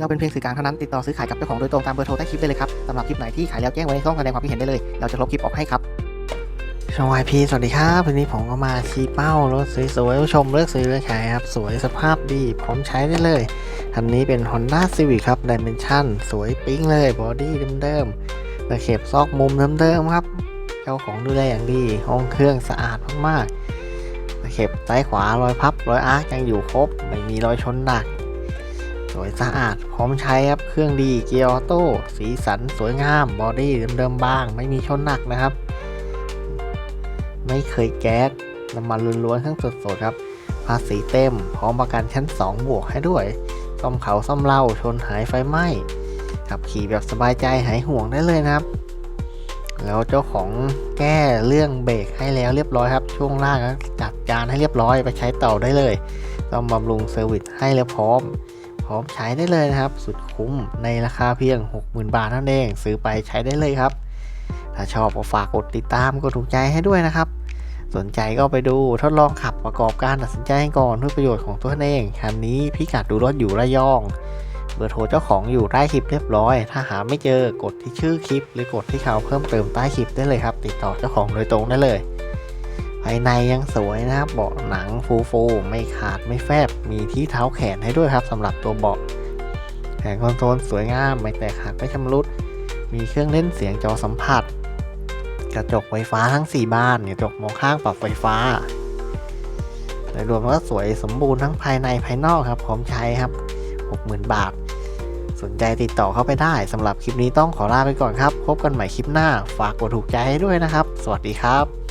เราเป็นเพียงสื่อกลางเท่านั้นติดต่อซื้อขายกับเจ้าของโดยตรงตามเบอร์โทรใต้คลิปได้เลยครับสำหรับคลิปไหนที่ขายแล้วแจ้งไว้ในช่องแสดงความคิดเห็นได้เลย เราจะลบคลิปออกให้ครับชวายพีสวัสดีครับวันนี้ผมก็มาชี้เป้ารถสวยๆชมเลือกซื้อเลือกขายครับ สวยสภาพดีพร้อมใช้ได้เลยคันนี้เป็น Honda Civic ครับ Dimension สวยปิ๊งเลยบอดี้เดิมๆตะเข็บซอกมุมเดิมๆครับ เจ้าของดูแลอย่างดี ห้องเครื่องสะอาดมากๆตะเข็บซ้ายขวารอยพับรอยอาร์ยังอยู่ครบ ไม่มีรอยชนหนัก สวยสะอาด พร้อมใช้ครับ เครื่องดี เกียร์ออโต้ สีสันสวยงาม บอดี้เดิมๆบ้าง ไม่มีชนหนักนะครับ ไม่เคยแก๊ส น้ำมันล้วนๆทั้งสดๆครับ ภาษีเต็ม พร้อมประกันชั้น 2 บวกให้ด้วย ซ่อมเขาซ่อมเล่า ชนหายไฟไหม้ ขับขี่แบบสบายใจหายห่วงได้เลยนะครับ แล้วเจ้าของแก้เรื่องเบรกให้แล้วเรียบร้อยครับ ช่วงล่างจัดการให้เรียบร้อยไปใช้ต่อได้เลยต้องบำรุงเซอร์วิสให้แล้วพร้อม ร้อมใช้ได้เลยนะครับ สุดคุ้มในราคาเพียง 60,000 บาทนั้นเอง ซื้อไปใช้ได้เลยครับ ถ้าชอบก็ฝากกดติดตามกดถูกใจให้ด้วยนะครับ สนใจก็ไปดูทดลองขับประกอบการตัดสินใจให้ก่อนเพื่อประโยชน์ของตัวเองคันนี้พิกัดดูรถอยู่ระยองเบอร์โทรเจ้าของอยู่ใต้คลิปเรียบร้อย ถ้าหาไม่เจอกดที่ชื่อคลิป หรือกดที่ข่าวเพิ่มเติมใต้คลิปได้เลยครับ ติดต่อเจ้าของโดยตรงได้เลย ภายในยังสวยนะครับเบาะหนังฟูฟูไม่ขาดไม่แฟบ มีที่เท้าแขนให้ด้วยครับสำหรับตัวเบาะแผงคอนโซลสวยงามไม่แตกหักไม่ชำรุด มีเครื่องเล่นเสียงจอสัมผัส กระจกไฟฟ้าทั้ง 4 บานกระจกมองข้างปรับไฟฟ้าโดยรวมก็สวยสมบูรณ์ทั้งภายในภายนอกครับพร้อมใช้ครับ 60,000 บาท สนใจติดต่อเข้าไปได้สำหรับคลิปนี้ต้องขอลาไปก่อนครับ พบกันใหม่คลิปหน้า ฝากกดถูกใจให้ด้วยนะครับ สวัสดีครับ